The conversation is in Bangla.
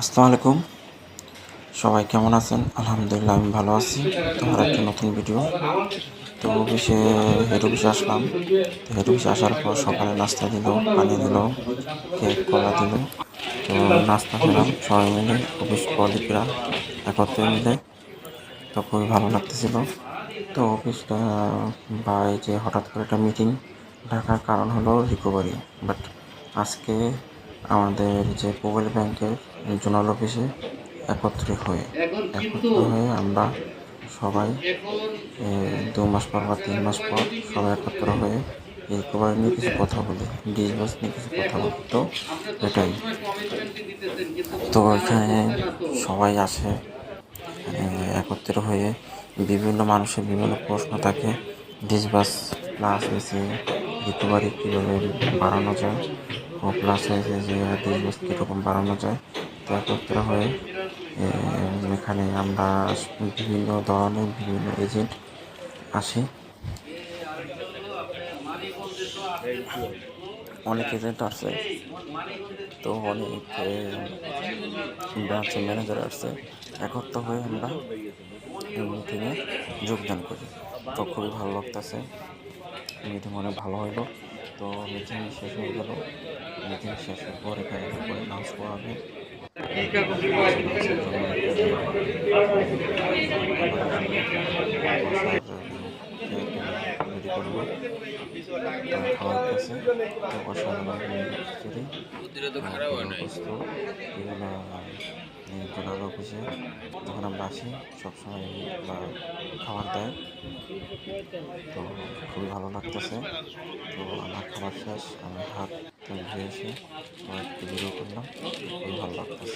আসসালামু আলাইকুম। সবাই কেমন আছেন? আলহামদুলিল্লাহ, আমি ভালো আছি। তোমার একটা নতুন ভিডিও। তো অফিসে হেড অফিসে আসলাম। তো হেড অফিসে আসার পর সকালে নাস্তা দিল, পানি দিল, কেক, কলা দিল। তো নাস্তা খেলাম। সবাই মিলে অফিস কলিগরা একত্রে মিলে তো খুবই ভালো লাগতেছিল। তো অফিসটা বা যে হঠাৎ করে একটা মিটিং ডাকার কারণ হলো রিকভারি। বাট আজকে আমাদের যে মোবাইল ব্যাংকের জোনাল অফিসে একত্রে হয়ে একত্রে হয়ে আমরা সবাই দু মাস পর বা তিন মাস পর সবাই একত্র হয়ে এই রিকভারি নিয়ে কিছু কথা বলি ডিসবাস নিয়ে কিছু কথা বলি। তো এটাই। তো এখানে সবাই আসে একত্র হয়ে বিভিন্ন মানুষের বিভিন্ন প্রশ্ন থাকে। ডিসবাস প্লাস এসে রিকভারি কীভাবে বাড়ানো যায়? প্লাস হয়েছে যে ডিসবাস কীরকম বাড়ানো যায়, তো একত্র হয়ে এখানে আমরা বিভিন্ন ধরনের বিভিন্ন এজেন্ট আসি। অনেক এজেন্ট আসছে তো অনেক ব্রাঞ্চের ম্যানেজার আসছে একত্র হয়ে আমরা মিটিংয়ে যোগদান করি। তো খুবই ভালো লাগতেছে মিটিং অনেক ভালো হলো তো মিটিং শেষ হয়ে গেল। মিটিং শেষের পর এখানে করে নাচ করা হবে। খাওয়ার কাছে তো অসাধারণ জোনাল অফিসে যখন আমরা আসি, সবসময় খাবার দেয়। তো খুবই ভালো লাগতেছে। তো আমার খাবার শেষ, আমি হাত ধুয়ে এসে একটু ভিডিও করলাম। খুবই ভালো লাগতেছে।